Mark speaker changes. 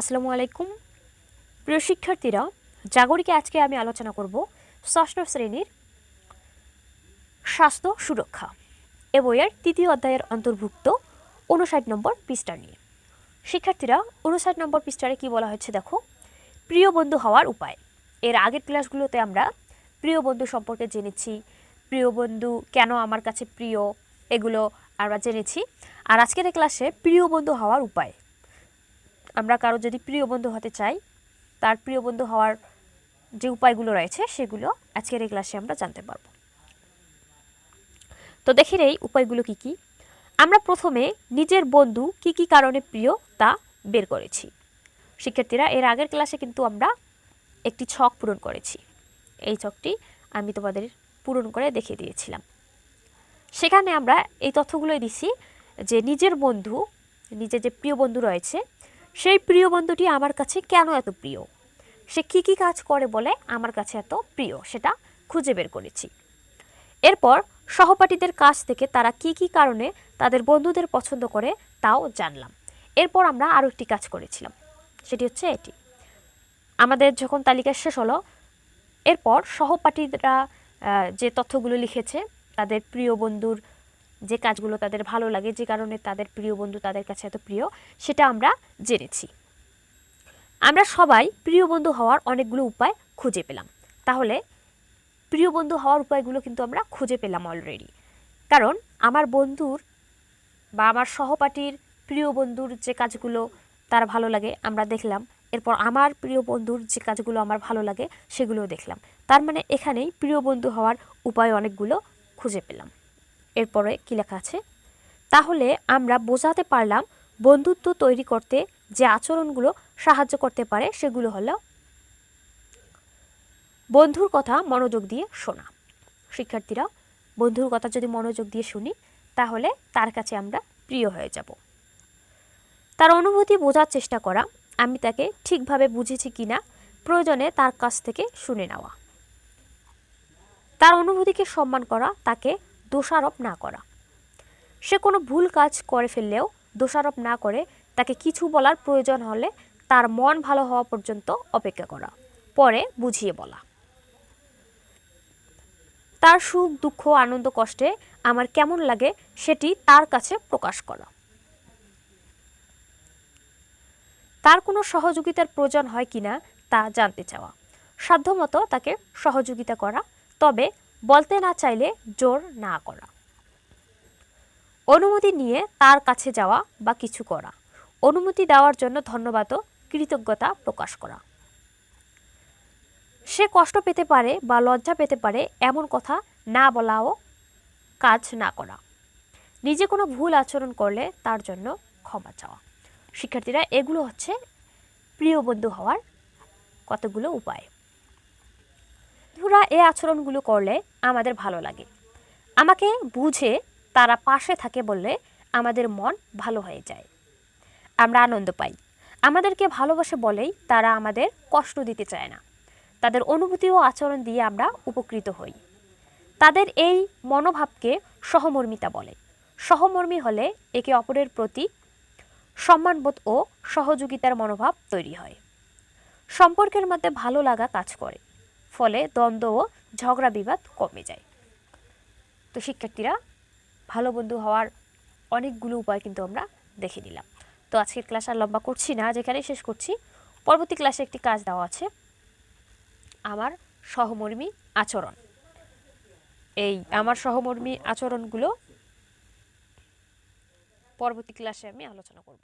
Speaker 1: আসসালামু আলাইকুম। প্রিয় শিক্ষার্থীরা, জাগরিকে আজকে আমি আলোচনা করব ষষ্ঠ শ্রেণির স্বাস্থ্য সুরক্ষা এ বইয়ের তৃতীয় অধ্যায়ের অন্তর্ভুক্ত উনষাট নম্বর পৃষ্ঠা নিয়ে। শিক্ষার্থীরা উনষাট নম্বর পৃষ্ঠারে কি বলা হয়েছে দেখো? প্রিয় বন্ধু হওয়ার উপায়। এর আগের ক্লাসগুলোতে আমরা প্রিয় বন্ধু সম্পর্কে জেনেছি, প্রিয় বন্ধু কেন আমার কাছে প্রিয়, এগুলো আমরা জেনেছি। আর আজকের ক্লাসে প্রিয় বন্ধু হওয়ার উপায় আমরা কারও যদি প্রিয় বন্ধু হতে চাই, তার প্রিয় বন্ধু হওয়ার যে উপায়গুলো রয়েছে সেগুলো আজকের এই ক্লাসে আমরা জানতে পারব। তো দেখি এই উপায়গুলো কি কি? আমরা প্রথমে নিজের বন্ধু কি কি কারণে প্রিয় তা বের করেছি। শিক্ষার্থীরা, এর আগের ক্লাসে কিন্তু আমরা একটি ছক পূরণ করেছি। এই ছকটি আমি তোমাদের পূরণ করে দেখিয়ে দিয়েছিলাম। সেখানে আমরা এই তথ্যগুলোই দিছি যে নিজের বন্ধু, নিজের যে প্রিয় বন্ধু রয়েছে সেই প্রিয় বন্ধুটি আমার কাছে কেন এত প্রিয়? সে কী কী কাজ করে বলে আমার কাছে এত প্রিয় সেটা খুঁজে বের করেছি। এরপর সহপাঠীদের কাছ থেকে তারা কি কি কারণে তাদের বন্ধুদের পছন্দ করে তাও জানলাম। এরপর আমরা আরও একটি কাজ করেছিলাম, সেটি হচ্ছে এটি। আমাদের যখন তালিকা শেষ হলো, এরপর সহপাঠীরা যে তথ্যগুলো লিখেছে, তাদের প্রিয় বন্ধুর যে কাজগুলো তাদের ভালো লাগে, যে কারণে তাদের প্রিয় বন্ধু তাদের কাছে এত প্রিয়, সেটা আমরা জেনেছি। আমরা সবাই প্রিয় বন্ধু হওয়ার অনেকগুলো উপায় খুঁজে পেলাম। তাহলে প্রিয় বন্ধু হওয়ার উপায়গুলো কিন্তু আমরা খুঁজে পেলাম অলরেডি কারণ আমার বন্ধুর বা আমার সহপাঠীর প্রিয় বন্ধুর যে কাজগুলো তার ভালো লাগে, আমরা দেখলাম। এরপর আমার প্রিয় বন্ধুর যে কাজগুলো আমার ভালো লাগে, সেগুলোও দেখলাম। তার মানে এখানেই প্রিয় বন্ধু হওয়ার উপায় অনেকগুলো খুঁজে পেলাম। এরপরে কী লেখা আছে? তাহলে আমরা বোঝাতে পারলাম বন্ধুত্ব তৈরি করতে যে আচরণগুলো সাহায্য করতে পারে সেগুলো হলো বন্ধুর কথা মনোযোগ দিয়ে শোনা। শিক্ষার্থীরা, বন্ধুর কথা যদি মনোযোগ দিয়ে শুনি, তাহলে তার কাছে আমরা প্রিয় হয়ে যাব। তার অনুভূতি বোঝার চেষ্টা করা, আমি তাকে ঠিকভাবে বুঝেছি কিনা, প্রয়োজনে তার কাছ থেকে শুনে নেওয়া। তার অনুভূতিকে সম্মান করা, তাকে দোষারোপ না করা। সে কোনো ভুল কাজ করে ফেললেও দোষারোপ না করে তাকে কিছু বলার প্রয়োজন হলে তার মন ভালো হওয়া পর্যন্ত অপেক্ষা করা, পরে বুঝিয়ে বলা। তার সুখ, দুঃখ, আনন্দ, কষ্টে আমার কেমন লাগে সেটি তার কাছে প্রকাশ করা। তার কোনো সহযোগিতার প্রয়োজন হয় কিনা তা জানতে চাওয়া। সাধ্যমতো তাকে সহযোগিতা করা। তবে বলতে না চাইলে জোর না করা। অনুমতি নিয়ে তার কাছে যাওয়া বা কিছু করা। অনুমতি দেওয়ার জন্য ধন্যবাদ ও কৃতজ্ঞতা প্রকাশ করা। সে কষ্ট পেতে পারে বা লজ্জা পেতে পারে এমন কথা না বলাও কাজ না করা। নিজে কোনো ভুল আচরণ করলে তার জন্য ক্ষমা চাওয়া। শিক্ষার্থীরা, এগুলো হচ্ছে প্রিয় বন্ধু হওয়ার কতগুলো উপায়। বন্ধুরা এই আচরণগুলো করলে আমাদের ভালো লাগে। আমাকে বুঝে তারা পাশে থাকে বললে আমাদের মন ভালো হয়ে যায়। আমরা আনন্দ পাই। আমাদেরকে ভালোবাসে বলেই তারা আমাদের কষ্ট দিতে চায় না। তাদের অনুভূতি ও আচরণ দিয়ে আমরা উপকৃত হই। তাদের এই মনোভাবকে সহমর্মিতা বলে। সহমর্মী হলে একে অপরের প্রতি সম্মানবোধ ও সহযোগিতার মনোভাব তৈরি হয়। সম্পর্কের মধ্যে ভালো লাগা কাজ করে। ফলে দ্বন্দ্ব ও ঝগড়া বিবাদ কমে যায়। তো শিক্ষার্থীরা, ভালো বন্ধু হওয়ার অনেকগুলো উপায় কিন্তু আমরা দেখে নিলাম। তো আজকের ক্লাস আর লম্বা করছি না, যেখানেই শেষ করছি। পরবর্তী ক্লাসে একটি কাজ দেওয়া আছে। আমার সহমর্মী আচরণ। এই আমার সহমর্মী আচরণগুলো পরবর্তী ক্লাসে আমি আলোচনা করব।